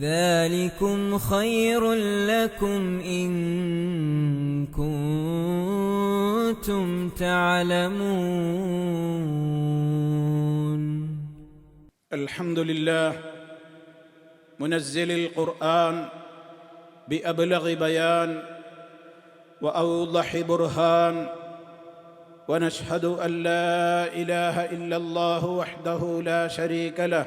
ذلكم خير لكم إن كنتم تعلمون. الحمد لله منزل القرآن بأبلغ بيان وأوضح برهان ونشهد أن لا إله إلا الله وحده لا شريك له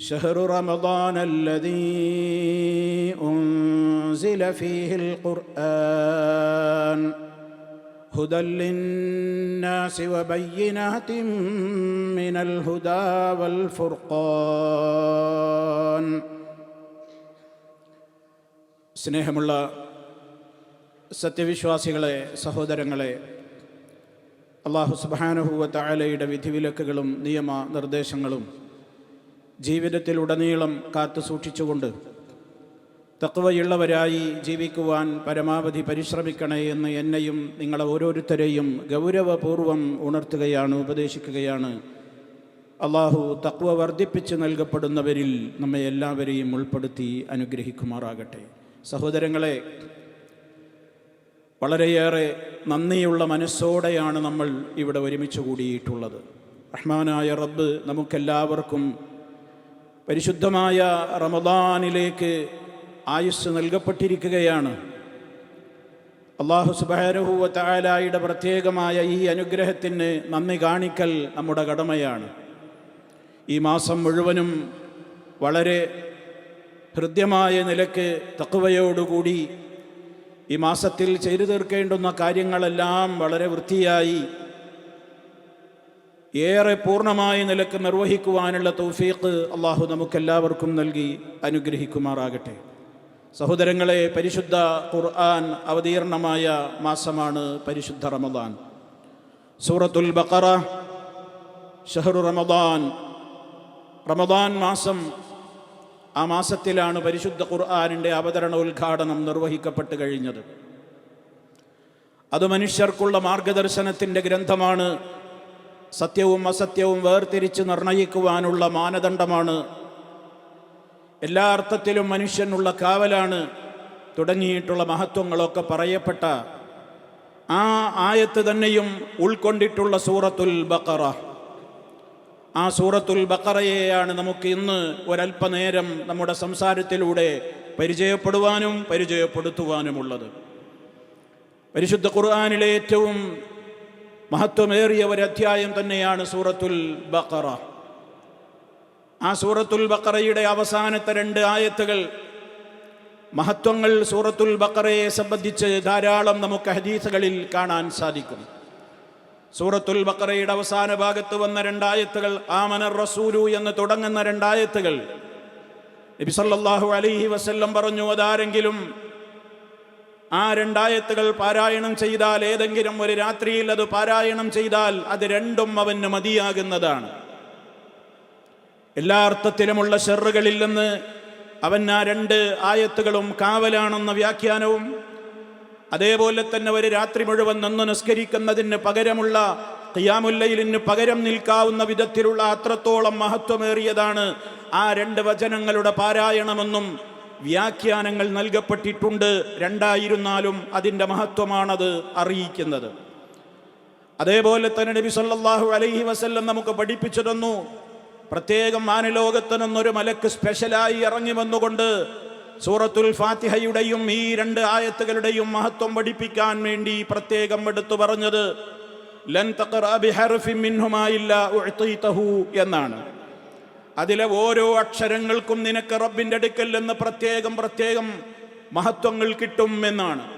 شهر رمضان الذي أنزل فيه القرآن هدى للناس وبينات من الهدى والفرقان സ്നേഹമുള്ള സത്യവിശ്വാസികളെ സഹോദരങ്ങളെ അള്ളാഹു സുബാനുഹൂവ താലയുടെ വിധിവിലക്കുകളും നിയമ നിർദ്ദേശങ്ങളും ജീവിതത്തിലുടനീളം കാത്തു സൂക്ഷിച്ചുകൊണ്ട് തത്വയുള്ളവരായി ജീവിക്കുവാൻ പരമാവധി പരിശ്രമിക്കണേ എന്ന് എന്നെയും നിങ്ങളെ ഓരോരുത്തരെയും ഗൗരവപൂർവം ഉണർത്തുകയാണ് ഉപദേശിക്കുകയാണ്. അള്ളാഹു തക്വ വർദ്ധിപ്പിച്ച് നൽകപ്പെടുന്നവരിൽ നമ്മെ എല്ലാവരെയും ഉൾപ്പെടുത്തി അനുഗ്രഹിക്കുമാറാകട്ടെ. സഹോദരങ്ങളെ വളരെയേറെ നന്ദിയുള്ള മനസ്സോടെയാണ് നമ്മൾ ഇവിടെ ഒരുമിച്ച് കൂടിയിട്ടുള്ളത്. റഹ്മാനായ റബ്ബ് നമുക്കെല്ലാവർക്കും പരിശുദ്ധമായ റമദാനിലേക്ക് ആയുസ് നൽകപ്പെട്ടിരിക്കുകയാണ്. അള്ളാഹു സുബാനുഹൂവ താലായുടെ പ്രത്യേകമായ ഈ അനുഗ്രഹത്തിന് നന്ദി കാണിക്കൽ നമ്മുടെ കടമയാണ്. ഈ മാസം മുഴുവനും വളരെ ഹൃദ്യമായ നിലയ്ക്ക് തക്കവയോടുകൂടി ഈ മാസത്തിൽ ചെയ്തു തീർക്കേണ്ടുന്ന കാര്യങ്ങളെല്ലാം വളരെ വൃത്തിയായി ഏറെ പൂർണമായ നിലയ്ക്ക് നിർവഹിക്കുവാനുള്ള തൗഫീഖ് അള്ളാഹു നമുക്കെല്ലാവർക്കും നൽകി അനുഗ്രഹിക്കുമാറാകട്ടെ. സഹോദരങ്ങളെ പരിശുദ്ധ ഖുർആൻ അവതീർണമായ മാസമാണ് പരിശുദ്ധ റമദാൻ. സൂറത്തുൽ ബക്കറ ഷഹറു റമദാൻ. റമദാൻ മാസം ആ മാസത്തിലാണ് പരിശുദ്ധ ഖുർആാനിന്റെ അവതരണ ഉദ്ഘാടനം നിർവഹിക്കപ്പെട്ട് കഴിഞ്ഞത്. അത് മനുഷ്യർക്കുള്ള മാർഗദർശനത്തിന്റെ ഗ്രന്ഥമാണ് സത്യവും അസത്യവും വേർതിരിച്ച് നിർണയിക്കുവാനുള്ള മാനദണ്ഡമാണ്. എല്ലാ അർത്ഥത്തിലും മനുഷ്യനുള്ള കാവലാണ് തുടങ്ങിയിട്ടുള്ള മഹത്വങ്ങളൊക്കെ പറയപ്പെട്ട ആ ആയത്ത് തന്നെയും ഉൾക്കൊണ്ടിട്ടുള്ള സൂറത്തുൽ ബക്കറ ആ സൂറത്തുൽ ബക്കറയെയാണ് നമുക്ക് ഇന്ന് ഒരല്പനേരം നമ്മുടെ സംസാരത്തിലൂടെ പരിചയപ്പെടുവാനും പരിചയപ്പെടുത്തുവാനുമുള്ളത്. പരിശുദ്ധ ഖുർആാനിലെ ഏറ്റവും മഹത്വമേറിയ ഒരു അധ്യായം തന്നെയാണ് സൂറത്തുൽ ബക്കറ ആ സൂറത്തുൽ ബക്കറയുടെ അവസാനത്തെ രണ്ട് ആയത്തുകൾ മഹത്വങ്ങൾ സൂറത്തുൽ ബക്കറയെ സംബന്ധിച്ച് ധാരാളം നമുക്ക് ഹദീസുകളിൽ കാണാൻ സാധിക്കും. സൂറത്തുൽ ബക്കറയുടെ അവസാന ഭാഗത്ത് വന്ന രണ്ടായത്തുകൾ ആമനർ റസൂലു എന്ന് തുടങ്ങുന്ന രണ്ടായത്തുകൾ. നബി സല്ലല്ലാഹു അലൈഹി വസല്ലം പറഞ്ഞു അതാരെങ്കിലും ആ രണ്ടായത്തുകൾ പാരായണം ചെയ്താൽ ഏതെങ്കിലും ഒരു രാത്രിയിൽ അത് പാരായണം ചെയ്താൽ അത് രണ്ടും അവന് മതിയാകുന്നതാണ്. എല്ലാ അർത്ഥത്തിലുമുള്ള ഷെറുകളിൽ നിന്ന് അവൻ ആ രണ്ട് ആയത്തുകളും കാവലാണെന്ന വ്യാഖ്യാനവും അതേപോലെ തന്നെ ഒരു രാത്രി മുഴുവൻ നിന്ന് നിസ്കരിക്കുന്നതിന് പകരമുള്ള തിയാമുല്ലയിലിന് പകരം നിൽക്കാവുന്ന വിധത്തിലുള്ള അത്രത്തോളം മഹത്വമേറിയതാണ് ആ രണ്ട് വചനങ്ങളുടെ പാരായണമെന്നും വ്യാഖ്യാനങ്ങൾ നൽകപ്പെട്ടിട്ടുണ്ട് രണ്ടായിരുന്നാലും അതിന്റെ മഹത്വമാണത് അറിയിക്കുന്നത്. അതേപോലെ തന്നെ നബി സല്ലാഹു അലൈഹി വസല്ലം നമുക്ക് പഠിപ്പിച്ചു തന്നു. പ്രത്യേകം മാനലോകത്തിനൊന്നൊരു മലക്ക് സ്പെഷ്യലായി ഇറങ്ങി വന്നുകൊണ്ട് സൂറത്തുൽ ഫാത്തിഹയുടെയും ഈ രണ്ട് ആയത്തുകളുടെയും മഹത്വം പഠിപ്പിക്കാൻ വേണ്ടി പ്രത്യേകം എടുത്തു പറഞ്ഞത്. ലൻ തഖറ ബിഹർഫിൻ മിൻഹുമാ ഇല്ലാ ഉഅ്തീതഹു എന്നാണ്. അതിലെ ഓരോ അക്ഷരങ്ങൾക്കും നിനക്ക് റബ്ബിന്റെ അടുക്കൽ നിന്ന് പ്രത്യേകം പ്രത്യേകം മഹത്വങ്ങൾ കിട്ടും എന്നാണ്.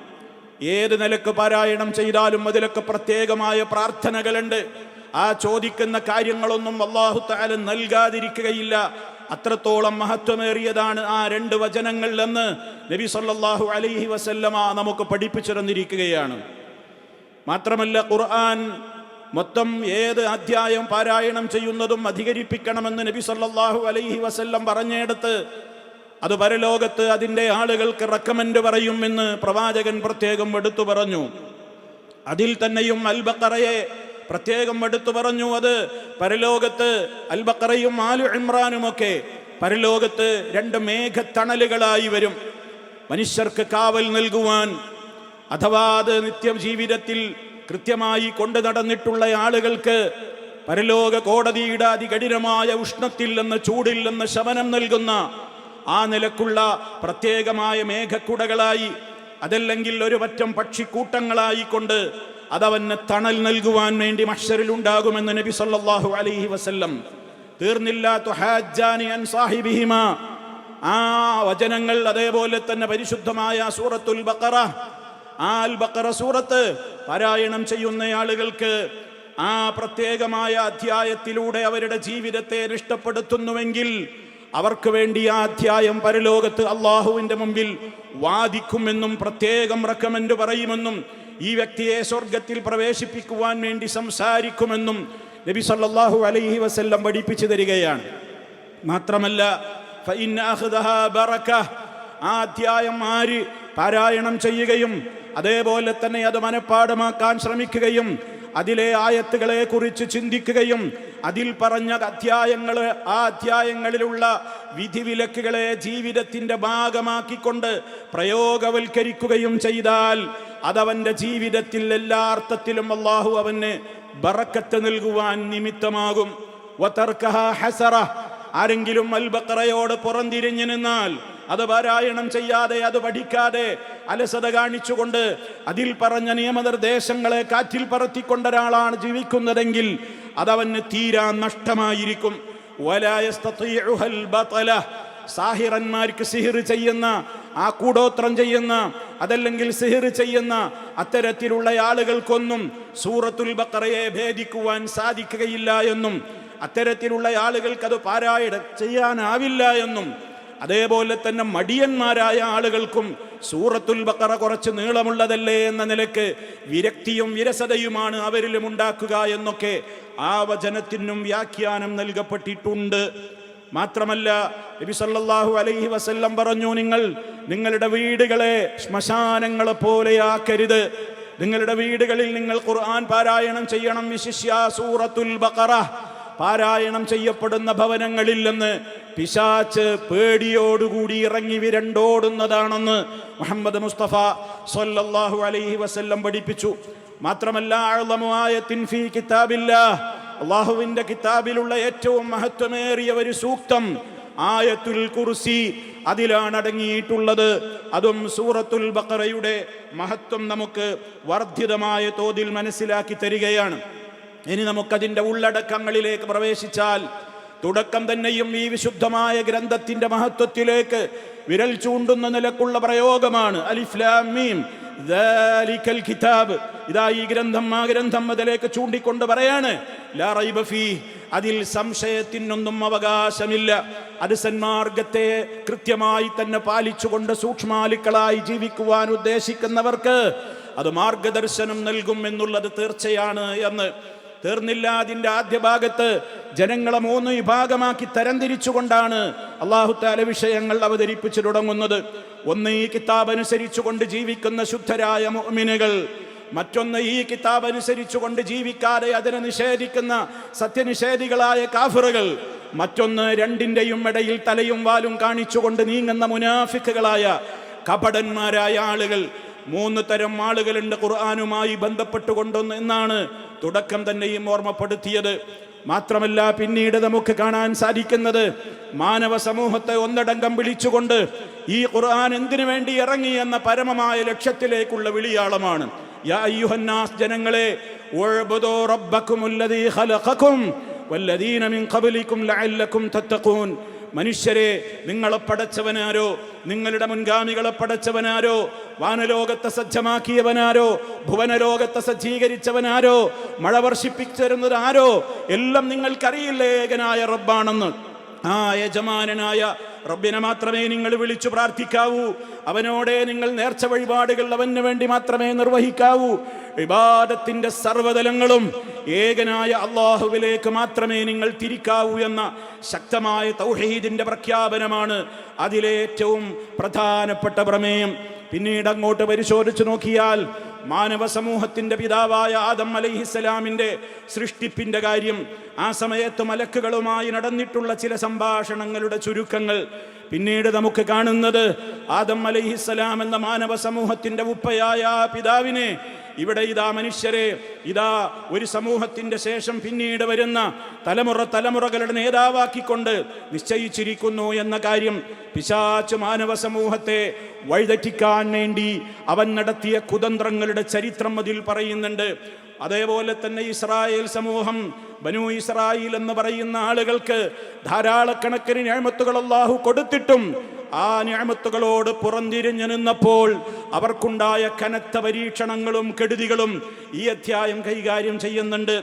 ഏത് നിലയ്ക്ക് പാരായണം ചെയ്താലും അതിലൊക്കെ പ്രത്യേകമായ പ്രാർത്ഥനകളുണ്ട്. ആ ചോദിക്കുന്ന കാര്യങ്ങളൊന്നും അള്ളാഹു താല നൽകാതിരിക്കുകയില്ല. അത്രത്തോളം മഹത്വമേറിയതാണ് ആ രണ്ട് വചനങ്ങൾ എന്ന് നബി സല്ലാഹു അലൈഹി വസല്ലമ നമുക്ക് പഠിപ്പിച്ചു തന്നിരിക്കുകയാണ്. മാത്രമല്ല ഖുർആൻ മൊത്തം ഏത് അധ്യായം പാരായണം ചെയ്യുന്നതും അധികരിപ്പിക്കണമെന്ന് നബി സല്ലാഹു അലൈഹി വസല്ലം പറഞ്ഞെടുത്ത് അത് പരലോകത്ത് അതിന്റെ ആളുകൾക്ക് റെക്കമെൻഡ് പറയുമെന്ന് പ്രവാചകൻ പ്രത്യേകം എടുത്തു പറഞ്ഞു. അതിൽ തന്നെയും അൽബക്കറയെ പ്രത്യേകം എടുത്തു പറഞ്ഞു അത് പരലോകത്ത് അൽബക്കറയും ആലു ഇമ്രാനുമൊക്കെ പരലോകത്ത് രണ്ട് മേഘത്തണലുകളായി വരും. മനുഷ്യർക്ക് കാവൽ നൽകുവാൻ അഥവാ അത് നിത്യം ജീവിതത്തിൽ കൃത്യമായി കൊണ്ടു നടന്നിട്ടുള്ള ആളുകൾക്ക് പരലോക കോടതിയുടെ അതികഠിനമായ ഉഷ്ണത്തിൽ നിന്ന് ചൂടിൽ നിന്ന് ശമനം നൽകുന്ന ആ നിലക്കുള്ള പ്രത്യേകമായ മേഘക്കുടകളായി അതല്ലെങ്കിൽ ഒരു പറ്റം പക്ഷിക്കൂട്ടങ്ങളായി കൊണ്ട് അതവന് തണൽ നൽകുവാൻ വേണ്ടി മഷറിൽ ഉണ്ടാകുമെന്ന് നബി സല്ലാഹു അലൈഹി വസല്ലം തീർന്നില്ല ആ വചനങ്ങൾ അതേപോലെ തന്നെ പരിശുദ്ധമായ സൂറത്തുൽ ബഖറ ആ അൽ ബഖറ സൂറത്ത് പാരായണം ചെയ്യുന്ന ആളുകൾക്ക് ആ പ്രത്യേകമായ അധ്യായത്തിലൂടെ അവരുടെ ജീവിതത്തെ നഷ്ടപ്പെടുത്തുന്നുവെങ്കിൽ അവർക്ക് വേണ്ടി ആ അധ്യായം പരലോകത്ത് അള്ളാഹുവിന്റെ മുമ്പിൽ വാദിക്കുമെന്നും പ്രത്യേകം റെക്കമെൻഡ് പറയുമെന്നും ഈ വ്യക്തിയെ സ്വർഗത്തിൽ പ്രവേശിപ്പിക്കുവാൻ വേണ്ടി സംസാരിക്കുമെന്നും നബി സല്ലാഹു അലൈഹി വസല്ലം പഠിപ്പിച്ചു തരികയാണ് മാത്രമല്ല. ആ അധ്യായം ആര് പാരായണം ചെയ്യുകയും അതേപോലെ തന്നെ അത് മനഃപ്പാടമാക്കാൻ ശ്രമിക്കുകയും അതിലെ ആയത്തുകളെ കുറിച്ച് ചിന്തിക്കുകയും അതിൽ പറഞ്ഞ അധ്യായങ്ങൾ ആ അധ്യായങ്ങളിലുള്ള വിധിവിലക്കുകളെ ജീവിതത്തിന്റെ ഭാഗമാക്കിക്കൊണ്ട് പ്രയോഗവൽക്കരിക്കുകയും ചെയ്താൽ അതവന്റെ ജീവിതത്തിൽ എല്ലാ അർത്ഥത്തിലും അള്ളാഹു അവന് ബറക്കത്ത് നൽകുവാൻ നിമിത്തമാകും. ആരെങ്കിലും അൽബക്കറയോട് പുറംതിരിഞ്ഞു നിന്നാൽ അത് പാരായണം ചെയ്യാതെ അത് പഠിക്കാതെ അലസത കാണിച്ചുകൊണ്ട് അതിൽ പറഞ്ഞ നിയമനിർദ്ദേശങ്ങളെ കാറ്റിൽ പറത്തിക്കൊണ്ട ഒരാളാണ് ജീവിക്കുന്നതെങ്കിൽ അതവന് തീരാ നഷ്ടമായിരിക്കും. സാഹിറന്മാർക്ക് സിഹിർ ചെയ്യുന്ന ആ കൂടോത്രം ചെയ്യുന്ന അതല്ലെങ്കിൽ സിഹിർ ചെയ്യുന്ന അത്തരത്തിലുള്ള ആളുകൾക്കൊന്നും സൂറത്തുൽ ബക്കറയെ ഭേദിക്കുവാൻ സാധിക്കുകയില്ല എന്നും അത്തരത്തിലുള്ള ആളുകൾക്ക് അത് പാരായണം ചെയ്യാനാവില്ല എന്നും അതേപോലെ തന്നെ മടിയന്മാരായ ആളുകൾക്കും സൂറത്തുൽ ബക്കറ കുറച്ച് നീളമുള്ളതല്ലേ എന്ന നിലയ്ക്ക് വിരക്തിയും വിരസതയുമാണ് അവരിലും ഉണ്ടാക്കുക എന്നൊക്കെ ആ വചനത്തിനും വ്യാഖ്യാനം നൽകപ്പെട്ടിട്ടുണ്ട്. മാത്രമല്ല നബി സല്ലല്ലാഹു അലൈഹി വസല്ലം പറഞ്ഞു നിങ്ങൾ നിങ്ങളുടെ വീടുകളെ ശ്മശാനങ്ങളെ പോലെയാക്കരുത് നിങ്ങളുടെ വീടുകളിൽ നിങ്ങൾ ഖുർആൻ പാരായണം ചെയ്യണം വിശിഷ്യ സൂറത്തുൽ ബഖറ. പാരായണം ചെയ്യപ്പെടുന്ന ഭവനങ്ങളിൽ നിന്ന് പിശാച്ച് പേടിയോടുകൂടി ഇറങ്ങി വിരണ്ടോടുന്നതാണെന്ന് മുഹമ്മദ് മുസ്തഫ സൊല്ലാഹു അലൈഹി വസല്ലം പഠിപ്പിച്ചു. മാത്രമല്ല ഫീ കിതാബില്ലാഹ്. അള്ളാഹുവിന്റെ കിതാബിലുള്ള ഏറ്റവും മഹത്വമേറിയ ഒരു സൂക്തം ആയത്തുൽ കുർസി അതിലാണ് അടങ്ങിയിട്ടുള്ളത് അതും സൂറത്തുൽ ബക്കറയുടെ മഹത്വം നമുക്ക് വർദ്ധിതമായ തോതിൽ മനസ്സിലാക്കി തരികയാണ്. ഇനി നമുക്കതിന്റെ ഉള്ളടക്കങ്ങളിലേക്ക് പ്രവേശിച്ചാൽ തുടക്കം തന്നെയും ഈ വിശുദ്ധമായ ഗ്രന്ഥത്തിന്റെ മഹത്വത്തിലേക്ക് വിരൽ ചൂണ്ടുന്ന നിലക്കുള്ള പ്രയോഗമാണ്. അലിഫ്ലാമീം കിതാബ്. ഇതാ ഈ ഗ്രന്ഥം ആ ഗ്രന്ഥം അതിലേക്ക് ചൂണ്ടിക്കൊണ്ട് പറയാണ് അതിൽ സംശയത്തിനൊന്നും അവകാശമില്ല. അത് സന്മാർഗത്തെ കൃത്യമായി തന്നെ പാലിച്ചുകൊണ്ട് സൂക്ഷ്മാലുക്കളായി ജീവിക്കുവാൻ ഉദ്ദേശിക്കുന്നവർക്ക് അത് മാർഗദർശനം നൽകും എന്നുള്ളത് തീർച്ചയാണ് എന്ന് തീർന്നില്ല അതിന്റെ ആദ്യ ഭാഗത്ത് ജനങ്ങളെ മൂന്ന് വിഭാഗമാക്കി തരംതിരിച്ചുകൊണ്ടാണ് അള്ളാഹുത്താല വിഷയങ്ങൾ അവതരിപ്പിച്ചു തുടങ്ങുന്നത്. ഒന്ന് ഈ കിതാബ് അനുസരിച്ചുകൊണ്ട് ജീവിക്കുന്ന ശുദ്ധരായ മുഅ്മിനുകൾ മറ്റൊന്ന് ഈ കിതാബ് അനുസരിച്ചുകൊണ്ട് ജീവിക്കാതെ അതിനെ നിഷേധിക്കുന്ന സത്യനിഷേധികളായ കാഫറുകൾ മറ്റൊന്ന് രണ്ടിന്റെയും ഇടയിൽ തലയും വാലും കാണിച്ചുകൊണ്ട് നീങ്ങുന്ന മുനാഫിക്കുകളായ കപടന്മാരായ ആളുകൾ. മൂന്ന് തരം ആളുകളുണ്ട് ഖുർആാനുമായി ബന്ധപ്പെട്ടുകൊണ്ടൊന്ന് എന്നാണ് തുടക്കം തന്നെയും ഓർമ്മപ്പെടുത്തിയത്. മാത്രമല്ല പിന്നീട് നമുക്ക് കാണാൻ സാധിക്കുന്നത് മാനവ സമൂഹത്തെ ഒന്നടങ്കം വിളിച്ചുകൊണ്ട് ഈ ഖുർആൻ എന്തിനു വേണ്ടി ഇറങ്ങി എന്ന പരമമായ ലക്ഷ്യത്തിലേക്കുള്ള വിളിയാളമാണ്. ജനങ്ങളെ റബ്ബക്കുമുല്ലദീ മനുഷ്യരെ നിങ്ങളെ പടച്ചവനാരോ? നിങ്ങളുടെ മുൻഗാമികളെ പടച്ചവനാരോ? വാനലോകത്തെ സജ്ജമാക്കിയവനാരോ? ഭുവനലോകത്തെ സജ്ജീകരിച്ചവനാരോ? മഴ വർഷിപ്പിച്ചിരുന്നത് ആരോ എല്ലാം നിങ്ങൾക്കറിയില്ലേ ഏകനായ റബ്ബാണെന്ന്. ആ യജമാനനായ റബ്ബിനെ മാത്രമേ നിങ്ങൾ വിളിച്ചു പ്രാർത്ഥിക്കാവൂ. അവനോടെ നിങ്ങൾ നേർച്ച വഴിപാടുകൾ അവന് വേണ്ടി മാത്രമേ നിർവഹിക്കാവൂ. വിവാദത്തിന്റെ സർവതലങ്ങളും ഏകനായ അള്ളാഹുവിലേക്ക് മാത്രമേ നിങ്ങൾ തിരിക്കാവൂ എന്ന ശക്തമായ തൗഹീദിന്റെ പ്രഖ്യാപനമാണ് അതിലേറ്റവും പ്രധാനപ്പെട്ട പ്രമേയം. പിന്നീട് അങ്ങോട്ട് പരിശോധിച്ചു നോക്കിയാൽ മാനവ സമൂഹത്തിന്റെ പിതാവായ ആദം അലൈഹിസ്സലാമിന്റെ സൃഷ്ടിപ്പിന്റെ കാര്യം ആ സമയത്ത് മലക്കുകളുമായി നടന്നിട്ടുള്ള ചില സംഭാഷണങ്ങളുടെ ചുരുക്കങ്ങൾ പിന്നീട് നമുക്ക് കാണുന്നത് ആദം അലൈഹിസ്സലാം എന്ന മാനവ സമൂഹത്തിന്റെ ഉപ്പയായ പിതാവിനെ. ഇവിടെ ഇതാ മനുഷ്യരെ ഇതാ ഒരു സമൂഹത്തിന്റെ ശേഷം പിന്നീട് വരുന്ന തലമുറ തലമുറകളുടെ നേതാവാക്കിക്കൊണ്ട് നിശ്ചയിച്ചിരിക്കുന്നു എന്ന കാര്യം പിശാച്ച് മാനവ സമൂഹത്തെ വഴിതെറ്റിക്കാൻ വേണ്ടി അവൻ നടത്തിയ കുതന്ത്രങ്ങളുടെ ചരിത്രം അതിൽ പറയുന്നുണ്ട്. അതേപോലെ തന്നെ ഇസ്രായേൽ സമൂഹം ബനു ഇസ്രായേൽ എന്ന് പറയുന്ന ആളുകൾക്ക് ധാരാളക്കണക്കിന് ഞാമത്തുകൾ അള്ളാഹു കൊടുത്തിട്ടും ആ ഞാമത്തുകളോട് പുറംതിരിഞ്ഞു നിന്നപ്പോൾ അവർക്കുണ്ടായ കനത്ത പരീക്ഷണങ്ങളും കെടുതികളും ഈ അധ്യായം കൈകാര്യം ചെയ്യുന്നുണ്ട്.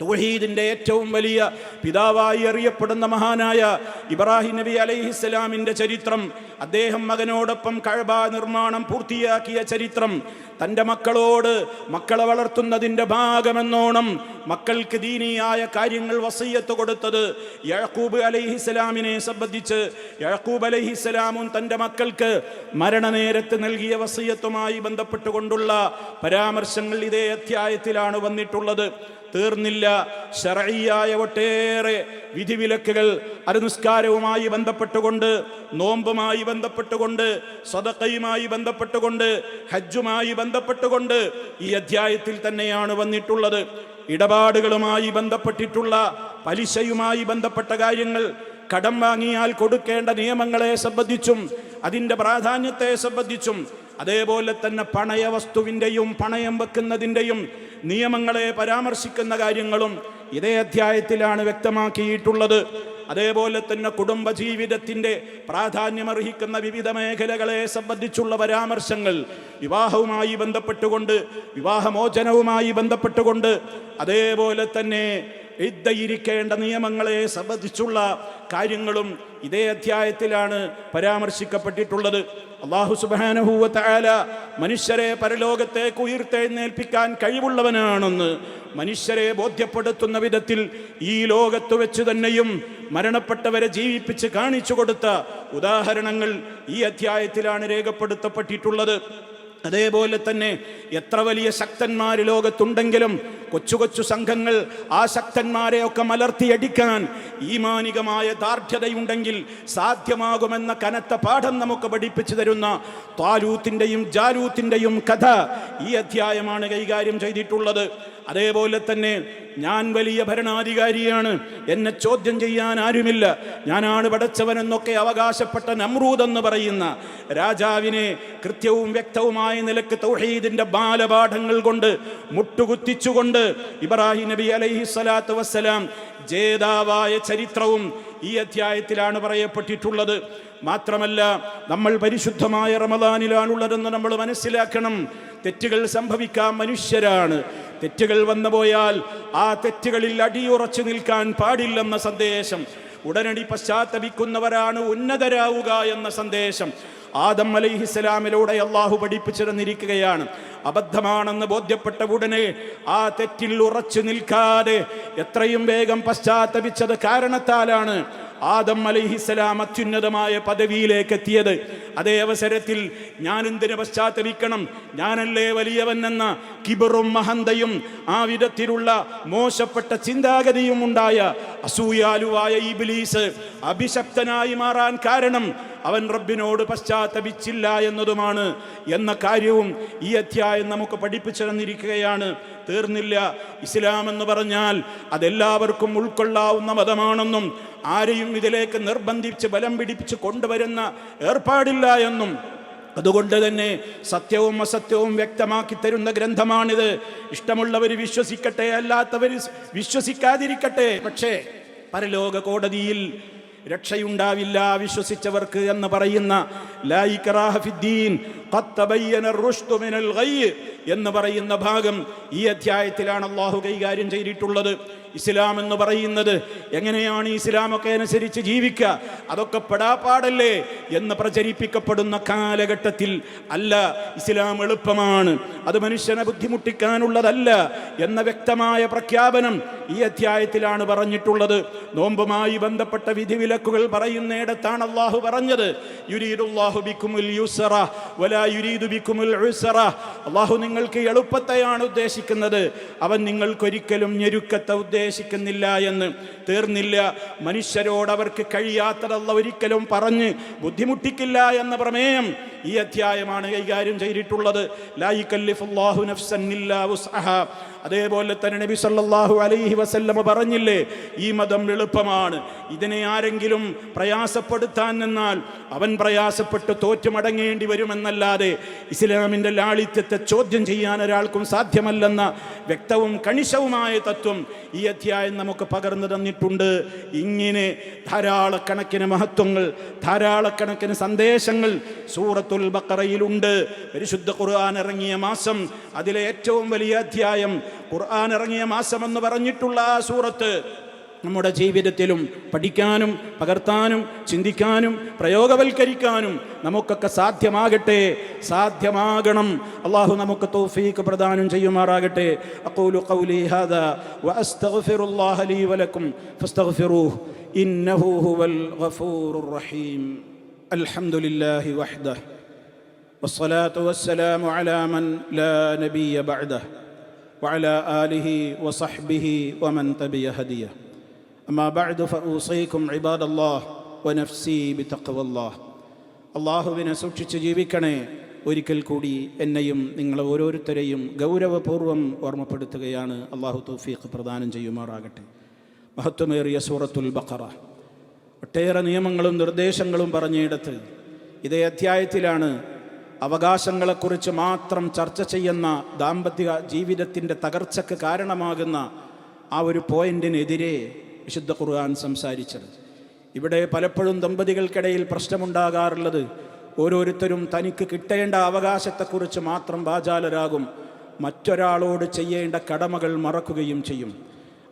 തൗഹീദിന്റെ ഏറ്റവും വലിയ പിതാവായി അറിയപ്പെടുന്ന മഹാനായ ഇബ്രാഹിം നബി അലൈഹിസ്സലാമിന്റെ ചരിത്രം അദ്ദേഹം മകനോടൊപ്പം കഴബ നിർമ്മാണം പൂർത്തിയാക്കിയ ചരിത്രം തന്റെ മക്കളോട് മക്കളെ വളർത്തുന്നതിന്റെ ഭാഗമെന്നോണം മക്കൾക്ക് ദീനിയായ കാര്യങ്ങൾ വസയ്യത്ത് കൊടുത്തത് യഴക്കൂബ് അലൈഹിസ്സലാമിനെ സംബന്ധിച്ച്. യഴക്കൂബ് അലൈഹിസ്സലാമും തന്റെ മക്കൾക്ക് മരണനേരത്ത് നൽകിയ വസയ്യത്തുമായി ബന്ധപ്പെട്ടുകൊണ്ടുള്ള പരാമർശങ്ങൾ ഇതേ അധ്യായത്തിലാണ് വന്നിട്ടുള്ളത്. തീർന്നില്ല. ശറയ്യായ ഒട്ടേറെ വിധിവിലക്കുകൾ അനുസ്കാരവുമായി ബന്ധപ്പെട്ടുകൊണ്ട് നോമ്പുമായി ബന്ധപ്പെട്ടുകൊണ്ട് സ്വതക്കയുമായി ബന്ധപ്പെട്ടുകൊണ്ട് ഹജ്ജുമായി ബന്ധപ്പെട്ടുകൊണ്ട് ഈ അധ്യായത്തിൽ തന്നെയാണ് വന്നിട്ടുള്ളത്. ഇടപാടുകളുമായി ബന്ധപ്പെട്ടിട്ടുള്ള പലിശയുമായി ബന്ധപ്പെട്ട കാര്യങ്ങൾ കടം വാങ്ങിയാൽ കൊടുക്കേണ്ട നിയമങ്ങളെ സംബന്ധിച്ചും അതിന്റെ പ്രാധാന്യത്തെ സംബന്ധിച്ചും അതേപോലെ തന്നെ പണയ വസ്തുവിന്റെയും പണയം വെക്കുന്നതിന്റെയും നിയമങ്ങളെ പരാമർശിക്കുന്ന കാര്യങ്ങളും ഇതേ അധ്യായത്തിലാണ് വ്യക്തമാക്കിയിട്ടുള്ളത്. അതേപോലെ തന്നെ കുടുംബജീവിതത്തിന്റെ പ്രാധാന്യമർഹിക്കുന്ന വിവിധ മേഖലകളെ സംബന്ധിച്ചുള്ള പരാമർശങ്ങൾ വിവാഹവുമായി ബന്ധപ്പെട്ടുകൊണ്ട് വിവാഹമോചനവുമായി ബന്ധപ്പെട്ടുകൊണ്ട് അതേപോലെ തന്നെ ഇരിക്കേണ്ട നിയമങ്ങളെ സംബന്ധിച്ചുള്ള കാര്യങ്ങളും ഇതേ അധ്യായത്തിലാണ് പരാമർശിക്കപ്പെട്ടിട്ടുള്ളത്. അള്ളാഹു സുബാനഹൂവത്തായാല മനുഷ്യരെ പരലോകത്തേക്ക് ഉയർത്തെഴുന്നേൽപ്പിക്കാൻ കഴിവുള്ളവനാണെന്ന് മനുഷ്യരെ ബോധ്യപ്പെടുത്തുന്ന വിധത്തിൽ ഈ ലോകത്ത് വെച്ച് തന്നെയും മരണപ്പെട്ടവരെ ജീവിപ്പിച്ച് കാണിച്ചു കൊടുത്ത ഉദാഹരണങ്ങൾ ഈ അധ്യായത്തിലാണ് രേഖപ്പെടുത്തപ്പെട്ടിട്ടുള്ളത്. അതേപോലെ തന്നെ എത്ര വലിയ ശക്തന്മാർ ലോകത്തുണ്ടെങ്കിലും കൊച്ചു കൊച്ചു സംഘങ്ങൾ ആ ശക്തന്മാരെ ശക്തന്മാരെയൊക്കെ മലർത്തിയടിക്കാൻ ഈമാനികമായ ദാർഢ്യതയുണ്ടെങ്കിൽ സാധ്യമാകുമെന്ന കനത്ത പാഠം നമുക്ക് പഠിപ്പിച്ചു തരുന്ന താലൂത്തിന്റെയും ജാലൂത്തിന്റെയും കഥ ഈ അധ്യായമാണ് കൈകാര്യം ചെയ്തിട്ടുള്ളത്. അതേപോലെ തന്നെ ഞാൻ വലിയ ഭരണാധികാരിയാണ്. എന്നെ ചോദ്യം ചെയ്യാൻ ആരുമില്ല. ഞാനാണ് പടച്ചവനെന്നൊക്കെ അവകാശപ്പെട്ട നമ്രൂദ് എന്ന് പറയുന്ന രാജാവിനെ കൃത്യവും വ്യക്തവുമായ നിലയ്ക്ക് തൗഹീദിന്റെ ബാലപാഠങ്ങൾ കൊണ്ട് മുട്ടുകുത്തിച്ചുകൊണ്ട് ഇബ്രാഹിം നബി അലൈഹി സ്വലാത്തു വസ്സലാം ജേതാവായ ചരിത്രവും ഈ അധ്യായത്തിലാണ് പറയപ്പെട്ടിട്ടുള്ളത്. മാത്രമല്ല നമ്മൾ പരിശുദ്ധമായ റമദാനിലാണുള്ളതെന്ന് നമ്മൾ മനസ്സിലാക്കണം. തെറ്റുകൾ സംഭവിക്കാൻ മനുഷ്യരാണ്. തെറ്റുകൾ വന്നു പോയാൽ ആ തെറ്റുകളിൽ അടിയുറച്ചു നിൽക്കാൻ പാടില്ലെന്ന സന്ദേശം. ഉടനടി പശ്ചാത്തപിക്കുന്നവരാണ് ഉന്നതരാവുക എന്ന സന്ദേശം. ആദം അലൈഹിസ്സലാമിലൂടെ അള്ളാഹു പഠിപ്പിച്ചിരുന്നിരിക്കുകയാണ്. അബദ്ധമാണെന്ന് ബോധ്യപ്പെട്ട ഉടനെ ആ തെറ്റിൽ ഉറച്ചു നിൽക്കാതെ എത്രയും വേഗം പശ്ചാത്തപിച്ചത് കാരണത്താലാണ് ആദം അലൈഹിസ്സലാം അത്യുന്നതമായ പദവിയിലേക്ക് എത്തിയത്. അതേ അവസരത്തിൽ ഞാൻ എന്തിനു പശ്ചാത്തപിക്കണം? ഞാനല്ലേ വലിയവൻ എന്ന കിബറും മഹന്തയും ആ വിധത്തിലുള്ള മോശപ്പെട്ട ചിന്താഗതിയും ഉണ്ടായ അസൂയാലുവായ ഇബിലീസ് അഭിശക്തനായി മാറാൻ കാരണം അവൻ റബ്ബിനോട് പശ്ചാത്തപിച്ചില്ല എന്നതുമാണ് എന്ന കാര്യവും ഈ അധ്യായം നമുക്ക് പഠിപ്പിച്ചു തന്നിരിക്കുകയാണ് തീർന്നില്ല. ഇസ്ലാം എന്ന് പറഞ്ഞാൽ അതെല്ലാവർക്കും ഉൾക്കൊള്ളാവുന്ന മതമാണെന്നും ആരെയും ഇതിലേക്ക് നിർബന്ധിച്ച് ബലം പിടിപ്പിച്ച് കൊണ്ടുവരുന്ന ഏർപ്പാടില്ല എന്നും. അതുകൊണ്ട് തന്നെ സത്യവും അസത്യവും വ്യക്തമാക്കി തരുന്ന ഗ്രന്ഥമാണിത്. ഇഷ്ടമുള്ളവർ വിശ്വസിക്കട്ടെ അല്ലാത്തവർ വിശ്വസിക്കാതിരിക്കട്ടെ. പക്ഷേ പരലോക കോടതിയിൽ രക്ഷയുണ്ടാവില്ല വിശ്വസിച്ചവർക്ക് എന്ന് പറയുന്ന എന്ന് പറയുന്ന ഭാഗം ഈ അധ്യായത്തിലാണ് അള്ളാഹു കൈകാര്യം ചെയ്തിട്ടുള്ളത്. ഇസ്ലാം എന്ന് പറയുന്നത്. എങ്ങനെയാണ് ഇസ്ലാമൊക്കെ അനുസരിച്ച് ജീവിക്കുക? അതൊക്കെ പെടാപ്പാടല്ലേ എന്ന് പ്രചരിപ്പിക്കപ്പെടുന്ന കാലഘട്ടത്തിൽ അല്ല ഇസ്ലാം എളുപ്പമാണ്. അത് മനുഷ്യനെ ബുദ്ധിമുട്ടിക്കാനുള്ളതല്ല എന്ന വ്യക്തമായ പ്രഖ്യാപനം ഈ അധ്യായത്തിലാണ് പറഞ്ഞിട്ടുള്ളത്. നോമ്പുമായി ബന്ധപ്പെട്ട വിധിവിലക്കുകൾ പറയുന്നിടത്താണ് അള്ളാഹു പറഞ്ഞത്. അള്ളാഹു നിങ്ങൾക്ക് എളുപ്പത്തെയാണ് ഉദ്ദേശിക്കുന്നത്. അവൻ നിങ്ങൾക്കൊരിക്കലും ഞെരുക്കത്തെ ഉദ്ദേശിക്കുന്നില്ല എന്ന് തീർന്നില്ല. മനുഷ്യരോട് അവർക്ക് കഴിയാത്തതല്ല ഒരിക്കലും പറഞ്ഞ് ബുദ്ധിമുട്ടിക്കില്ല എന്ന പ്രമേയം ഈ അധ്യായമാണ് കൈകാര്യം ചെയ്തിട്ടുള്ളത്. ലാ യുകല്ലിഫുല്ലാഹു നഫ്സൻ ഇല്ലാ വുസ്അഹാ. അതേപോലെ തന്നെ നബി സല്ലാഹു അലൈഹി വസല്ലമ പറഞ്ഞില്ലേ ഈ മതം എളുപ്പമാണ്. ഇതിനെ ആരെങ്കിലും പ്രയാസപ്പെടുത്താൻ നിന്നാൽ അവൻ പ്രയാസപ്പെട്ട് തോറ്റുമടങ്ങേണ്ടി വരുമെന്നല്ലാതെ ഇസ്ലാമിന്റെ ലാളിത്യത്തെ ചോദ്യം ചെയ്യാൻ ഒരാൾക്കും സാധ്യമല്ലെന്ന വ്യക്തവും കണിശവുമായ തത്വം ഈ അധ്യായം നമുക്ക് പകർന്നു തന്നിട്ടുണ്ട്. ഇങ്ങനെ ധാരാളക്കണക്കിന് മഹത്വങ്ങൾ ധാരാളക്കണക്കിന് സന്ദേശങ്ങൾ സൂറത്തുൽ ബക്കറയിലുണ്ട് പരിശുദ്ധ ഖുർആൻ ഇറങ്ങിയ മാസം അതിലെ ഏറ്റവും വലിയ അധ്യായം ഖുർആൻ ഇറങ്ങിയ മാസം എന്ന് പറഞ്ഞിട്ടുള്ള ആ സൂറത്ത് നമ്മുടെ ജീവിതത്തിലും പഠിക്കാനും പകർത്താനും ചിന്തിക്കാനും പ്രയോഗവൽക്കരിക്കാനും നമുക്കൊക്കെ സാധ്യമാകട്ടെ സാധ്യമാകണം അള്ളാഹു നമുക്ക് തൗഫീഖ് പ്രദാനം ചെയ്യുമാറാകട്ടെ അഖൂലു ഖൗലി ഹാദാ വഅസ്തഗ്ഫിറുല്ലാഹ ലീ വലക്കും ഫസ്തഗ്ഫിറൂഹ് ഇന്നഹു ഹുവൽ ഗഫൂറുർ റഹീം അൽഹംദുലില്ലാഹി വഹ്ദഹ് والصلاة والسلام على من لا نبي بعده وعلى آله وصحبه ومن تبي هديه أما بعد فأوصيكم عباد الله ونفسي بتقوى الله അള്ളാഹുവിനെ സൂക്ഷിച്ച് ജീവിക്കണേ ഒരിക്കൽ കൂടി എന്നെയും നിങ്ങൾ ഓരോരുത്തരെയും ഗൗരവപൂർവ്വം ഓർമ്മപ്പെടുത്തുകയാണ് അള്ളാഹു തൗഫീഖ് പ്രദാനം ചെയ്യുമാറാകട്ടെ മഹത്വമേറിയ സൂറത്തുൽ ബഖറ ഒട്ടേറെ നിയമങ്ങളും നിർദ്ദേശങ്ങളും പറഞ്ഞിടത്ത് ഇതേ അധ്യായത്തിലാണ് അവകാശങ്ങളെക്കുറിച്ച് മാത്രം ചർച്ച ചെയ്യുന്ന ദാമ്പത്യ ജീവിതത്തിന്റെ തകർച്ചയ്ക്ക് കാരണമാകുന്ന ആ ഒരു പോയിന്റിനെതിരെ വിശുദ്ധ ഖുർആൻ സംസാരിച്ചത്. ഇവിടെ പലപ്പോഴും ദമ്പതികൾക്കിടയിൽ പ്രശ്നമുണ്ടാകാറുള്ളത് ഓരോരുത്തരും തനിക്ക് കിട്ടേണ്ട അവകാശത്തെക്കുറിച്ച് മാത്രം വാചാലരാകും മറ്റൊരാളോട് ചെയ്യേണ്ട കടമകൾ മറക്കുകയും ചെയ്യും.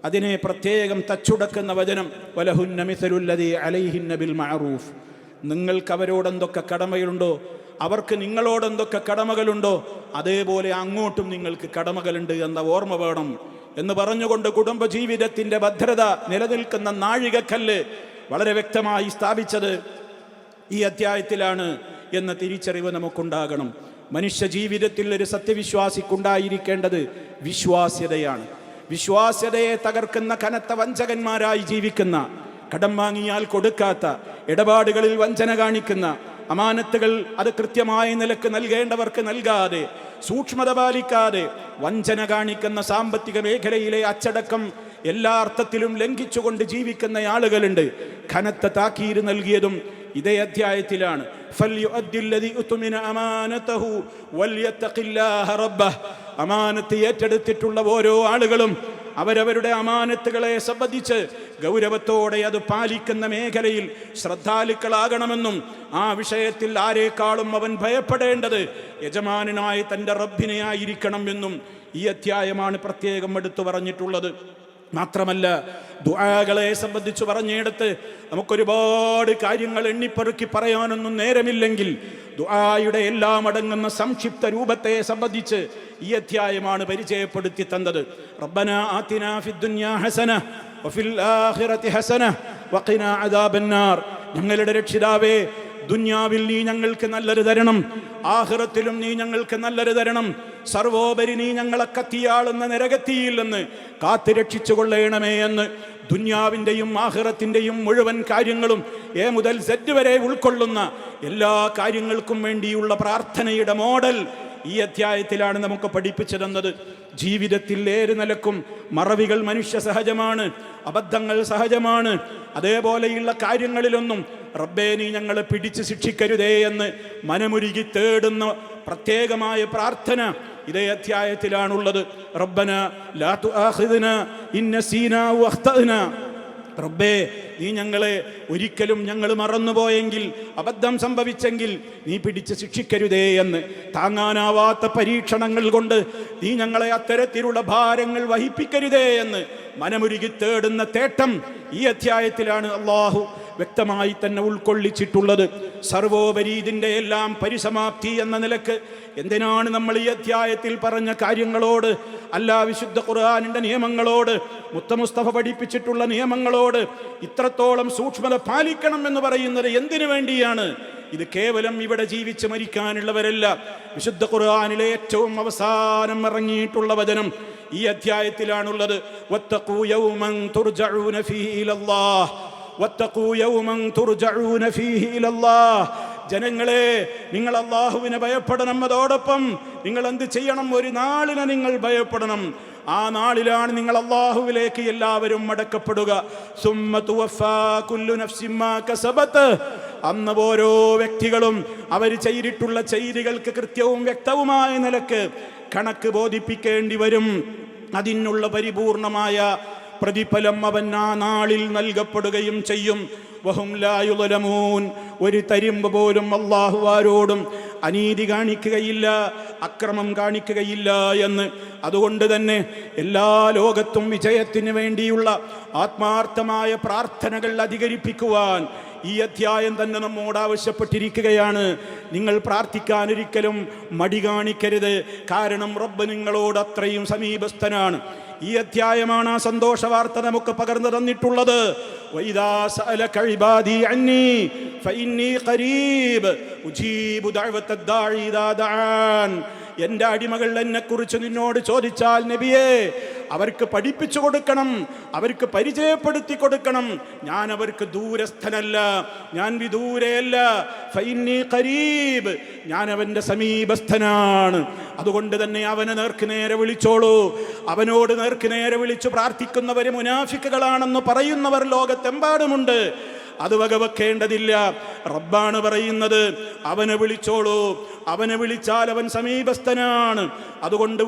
അതിനെ പ്രത്യേകം തച്ചുടക്കുന്ന വചനം വലഹുന്നമിസലുല്ലതി അലൈഹിന്നബിൽ മഅറൂഫ്. നിങ്ങൾക്ക് അവരോടെന്തൊക്കെ കടമയുണ്ടോ അവർക്ക് നിങ്ങളോട് എന്തൊക്കെ കടമകളുണ്ടോ അതേപോലെ അങ്ങോട്ടും നിങ്ങൾക്ക് കടമകളുണ്ട് എന്ന ഓർമ്മ വേണം എന്ന് പറഞ്ഞുകൊണ്ട് കുടുംബജീവിതത്തിന്റെ ഭദ്രത നിലനിൽക്കുന്ന നാഴികക്കല്ല് വളരെ വ്യക്തമായി സ്ഥാപിച്ചത് ഈ അധ്യായത്തിലാണ് എന്ന തിരിച്ചറിവ് നമുക്കുണ്ടാകണം. മനുഷ്യ ജീവിതത്തിൽ ഒരു സത്യവിശ്വാസിക്കുണ്ടായിരിക്കേണ്ടത് വിശ്വാസ്യതയാണ്. വിശ്വാസ്യതയെ തകർക്കുന്ന കനത്ത വഞ്ചകന്മാരായി ജീവിക്കുന്ന കടം വാങ്ങിയാൽ കൊടുക്കാത്ത ഇടപാടുകളിൽ വഞ്ചന കാണിക്കുന്ന അമാനത്തുകൾ അത് കൃത്യമായ നിലയ്ക്ക് നൽകേണ്ടവർക്ക് നൽകാതെ സൂക്ഷ്മത പാലിക്കാതെ വഞ്ചന കാണിക്കുന്ന സാമ്പത്തിക മേഖലയിലെ അച്ചടക്കം എല്ലാ അർത്ഥത്തിലും ലംഘിച്ചുകൊണ്ട് ജീവിക്കുന്ന ആളുകളുണ്ട്. ഖനത്ത താക്കീര് നൽകിയതും ഇതേ അധ്യായത്തിലാണ്. അമാനത്ത് ഏറ്റെടുത്തിട്ടുള്ള ഓരോ ആളുകളും അവരവരുടെ അമാനത്തുകളെ സംബന്ധിച്ച് ഗൗരവത്തോടെ അത് പാലിക്കുന്ന മേഖലയിൽ ശ്രദ്ധാലുക്കളാകണമെന്നും ആ വിഷയത്തിൽ ആരേക്കാളും അവൻ ഭയപ്പെടേണ്ടത് യജമാനായി തന്റെ റബ്ബിനെ ആയിരിക്കണം എന്നും ഈ അധ്യായമാണ് പ്രത്യേകം എടുത്തു പറഞ്ഞിട്ടുള്ളത്. മാത്രമല്ല ദുആകളെ സംബന്ധിച്ച് പറഞ്ഞിടത്ത് നമുക്കൊരുപാട് കാര്യങ്ങൾ എണ്ണിപ്പെറുക്കി പറയാനൊന്നും നേരമില്ലെങ്കിൽ ദുആയുടെ എല്ലാം അടങ്ങുന്ന സംക്ഷിപ്ത രൂപത്തെ സംബന്ധിച്ച് ഈ അധ്യായമാണ് പരിചയപ്പെടുത്തി തന്നത്. റബ്ബന ആതിന ഫിദ്ദുനിയാ ഹസന വഫിൽ ആഖിറതി ഹസന വഖിന അദാബന്നാർ. ഞങ്ങളുടെ രക്ഷിതാവേ ദുന്യാവിൽ നീ ഞങ്ങൾക്ക് നല്ലൊരു തരണം ആഹ്റത്തിലും നീ ഞങ്ങൾക്ക് നല്ലൊരു തരണം സർവോപരി നീ ഞങ്ങളെ കത്തിയാളുന്ന നരകത്തിയില്ലെന്ന് കാത്തു രക്ഷിച്ചു കൊള്ളേണമേ എന്ന് ദുന്യാവിന്റെയും ആഹ്റത്തിന്റെയും മുഴുവൻ കാര്യങ്ങളും എ മുതൽ സെറ്റ് വരെ ഉൾക്കൊള്ളുന്ന എല്ലാ കാര്യങ്ങൾക്കും വേണ്ടിയുള്ള പ്രാർത്ഥനയുടെ മോഡൽ ഈ അധ്യായത്തിലാണ് നമുക്ക് പഠിപ്പിച്ചു തന്നത്. ജീവിതത്തിൽ ഏത് നിലക്കും മറവികൾ മനുഷ്യ സഹജമാണ് അബദ്ധങ്ങൾ സഹജമാണ് അതേപോലെയുള്ള കാര്യങ്ങളിലൊന്നും റബ്ബേ നീ ഞങ്ങളെ പിടിച്ച് ശിക്ഷിക്കരുതേ എന്ന് മനമുരുകി തേടുന്ന പ്രത്യേകമായ പ്രാർത്ഥന ഇതേ അധ്യായത്തിലാണുള്ളത് റബ്ബന ലാ തുആഖിദ്ന ഇൻ നസീനാ വ അഖ്തഅനാ റബ്ബേ നീ ഞങ്ങളെ ഒരിക്കലും ഞങ്ങൾ മറന്നുപോയെങ്കിൽ അബദ്ധം സംഭവിച്ചെങ്കിൽ നീ പിടിച്ച് ശിക്ഷിക്കരുതേ എന്ന്. താങ്ങാനാവാത്ത പരീക്ഷണങ്ങൾ കൊണ്ട് നീ ഞങ്ങളെ അത്തരത്തിലുള്ള ഭാരങ്ങൾ വഹിപ്പിക്കരുതേ എന്ന്. മനമുരുകി തേടുന്ന തേട്ടം ഈ അധ്യായത്തിലാണ് അള്ളാഹു വ്യക്തമായി തന്നെ ഉൾക്കൊള്ളിച്ചിട്ടുള്ളത്. സർവോപരി ഇതിന്റെ എല്ലാം പരിസമാപ്തി എന്ന നിലയ്ക്ക് എന്തിനാണ് നമ്മൾ ഈ അധ്യായത്തിൽ പറഞ്ഞ കാര്യങ്ങളോട് അല്ല വിശുദ്ധ ഖുർആാനിന്റെ നിയമങ്ങളോട് മുത്തമുസ്തഫ പഠിപ്പിച്ചിട്ടുള്ള നിയമങ്ങളോട് ഇത്രത്തോളം സൂക്ഷ്മത പാലിക്കണം എന്ന് പറയുന്നത് എന്തിനു വേണ്ടിയാണ്? ഇത് കേവലം ഇവിടെ ജീവിച്ച് മരിക്കാനുള്ളവരല്ല. വിശുദ്ധ ഖുർആാനിലെ ഏറ്റവും അവസാനം ഇറങ്ങിയിട്ടുള്ള വചനം ഈ അധ്യായത്തിലാണുള്ളത്. ജനങ്ങളെ നിങ്ങൾ അള്ളാഹുവിനെ ഭയപ്പെടണം. അതോടൊപ്പം നിങ്ങൾ എന്ത് ചെയ്യണം? ഒരു നാളിനെ നിങ്ങൾ ഭയപ്പെടണം. ആ നാളിലാണ് നിങ്ങൾ അള്ളാഹുവിലേക്ക് എല്ലാവരും മടക്കപ്പെടുക. അന്ന് ഓരോ വ്യക്തികളും അവർ ചെയ്തിട്ടുള്ള ചെയ്തികൾക്ക് കൃത്യവും വ്യക്തവുമായ നിലയ്ക്ക് കണക്ക് ബോധിപ്പിക്കേണ്ടി വരും. അതിനുള്ള പരിപൂർണമായ പ്രതിഫലം അവൻ ആ നാളിൽ നൽകപ്പെടുകയും ചെയ്യും. വഹും ഒരു തരിമ്പ് പോലും അള്ളാഹു ആരോടും അനീതി കാണിക്കുകയില്ല അക്രമം കാണിക്കുകയില്ല എന്ന്. അതുകൊണ്ട് തന്നെ എല്ലാ ലോകത്തും വിജയത്തിന് വേണ്ടിയുള്ള ആത്മാർത്ഥമായ പ്രാർത്ഥനകൾ അധികരിപ്പിക്കുവാൻ ഈ അധ്യായം തന്നെ നമ്മോട് ആവശ്യപ്പെട്ടിരിക്കുകയാണ്. നിങ്ങൾ പ്രാർത്ഥിക്കാൻ ഒരിക്കലും മടി കാണിക്കരുത്. കാരണം റബ്ബ് നിങ്ങളോട് അത്രയും സമീപസ്ഥനാണ്. ഈ അധ്യായമാണ് ആ സന്തോഷ വാർത്ത നമുക്ക് പകർന്നു തന്നിട്ടുള്ളത്. എന്റെ അടിമകൾ എന്നെക്കുറിച്ച് നിന്നോട് ചോദിച്ചാൽ നബിയേ അവർക്ക് പഠിപ്പിച്ചു കൊടുക്കണം അവർക്ക് പരിചയപ്പെടുത്തി കൊടുക്കണം. ഞാൻ അവർക്ക് ദൂരസ്ഥനല്ല ഞാൻ വിദൂരയല്ല. കരീബ് ഞാൻ അവന്റെ സമീപസ്ഥനാണ്. അതുകൊണ്ട് തന്നെ അവനെ നേർക്ക് നേരെ വിളിച്ചോളൂ. അവനോട് നേർക്ക് നേരെ വിളിച്ചു പ്രാർത്ഥിക്കുന്നവർ മുനാഫിക്കുകളാണെന്ന് പറയുന്നവർ ലോകത്തെമ്പാടുമുണ്ട്. അത് വകവെക്കേണ്ടതില്ല. റബ്ബാണ് പറയുന്നത് അവനെ വിളിച്ചോളൂ. അവനെ വിളിച്ചാൽ അവൻ സമീപസ്ഥനാണ്. അതുകൊണ്ട്.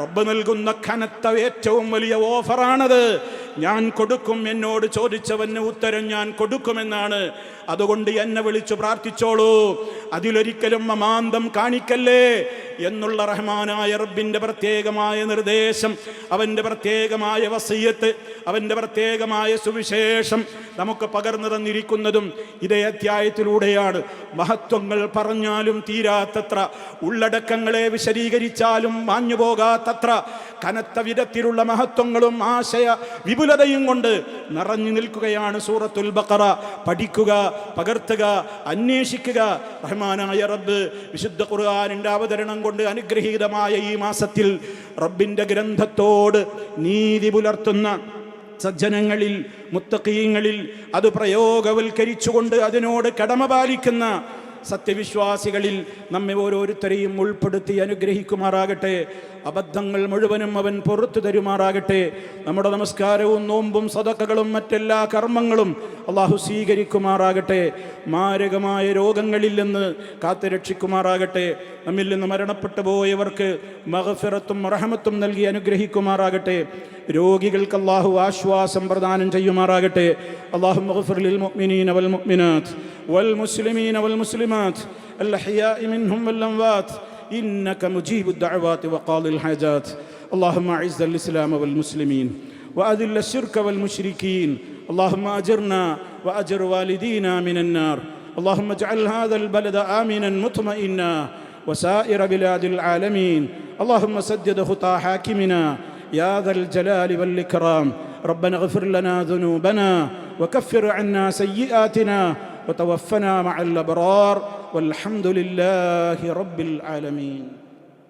റബ്ബ് നൽകുന്ന കനത്ത ഏറ്റവും വലിയ ഓഫറാണത്. ഞാൻ കൊടുക്കും എന്നോട് ചോദിച്ചവന് ഉത്തരം ഞാൻ കൊടുക്കുമെന്നാണ്. അതുകൊണ്ട് എന്നെ വിളിച്ചു പ്രാർത്ഥിച്ചോളൂ. അതിലൊരിക്കലും മമാന്തം കാണിക്കല്ലേ? എന്നുള്ള റഹ്മാനായ റബ്ബിന്റെ പ്രത്യേകമായ നിർദ്ദേശം അവന്റെ പ്രത്യേകമായ വസീയത്ത് അവന്റെ പ്രത്യേകമായ സുവിശേഷം നമുക്ക് പകർന്നു തന്നിരിക്കുന്നതും ഇതേ അധ്യായത്തിലൂടെയാണ്. മഹത്വങ്ങൾ പറഞ്ഞാലും തീരാത്തത്ര. ഉള്ളടക്കങ്ങളെ വിശദീകരിച്ചാലും മാഞ്ഞു പോകാത്തത്ര കനത്ത വിധത്തിലുള്ള മഹത്വങ്ങളും ആശയ വിപുലതയും കൊണ്ട് നിറഞ്ഞു നിൽക്കുകയാണ് സൂറത്തുൽ ബക്കറ പഠിക്കുക പകർത്തുക അന്വേഷിക്കുക. റഹ്മാനായ റബ്ബ് വിശുദ്ധ ഖുർആാനിന്റെ അവതരണം കൊണ്ട് അനുഗ്രഹീതമായ ഈ മാസത്തിൽ റബ്ബിന്റെ ഗ്രന്ഥത്തോട് നീതി പുലർത്തുന്ന സജ്ജനങ്ങളിൽ മുത്തക്കീങ്ങളിൽ അത് പ്രയോഗവൽക്കരിച്ചുകൊണ്ട് അതിനോട് കടമ പാലിക്കുന്ന സത്യവിശ്വാസികളിൽ നമ്മെ ഓരോരുത്തരെയും ഉൾപ്പെടുത്തി അനുഗ്രഹിക്കുമാറാകട്ടെ. അബദ്ധങ്ങൾ മുഴുവനും അവൻ പുറത്തു തരുമാറാകട്ടെ നമ്മുടെ നമസ്കാരവും നോമ്പും സതക്കകളും മറ്റെല്ലാ കർമ്മങ്ങളും അള്ളാഹു സ്വീകരിക്കുമാറാകട്ടെ മാരകമായ രോഗങ്ങളിൽ നിന്ന് കാത്തുരക്ഷിക്കുമാറാകട്ടെ നമ്മിൽ നിന്ന് മരണപ്പെട്ടു പോയവർക്ക് മഹഫിറത്തും റഹമത്തും നൽകി അനുഗ്രഹിക്കുമാറാകട്ടെ രോഗികൾക്ക് അള്ളാഹു ആശ്വാസം പ്രദാനം ചെയ്യുമാറാകട്ടെ അള്ളാഹു മഹഫിറിൽ മുഅ്മിനീന വൽ മുഅ്മിനാത്ത് والمسلمين والمسلمات الأحياء منهم والأموات إنك مجيب الدعوات وقاضي الحاجات. اللهم أعز الإسلام والمسلمين وأذل الشرك والمشركين. اللهم أجرنا وأجر والدينا من النار. اللهم اجعل هذا البلد آمنا مطمئنا وسائر بلاد العالمين. اللهم سدد خطى حاكمنا. يا ذا الجلال والإكرام. ربنا اغفر لنا ذنوبنا وكفر عنا سيئاتنا. وتوفنا مع الأبرار والحمد لله رب العالمين.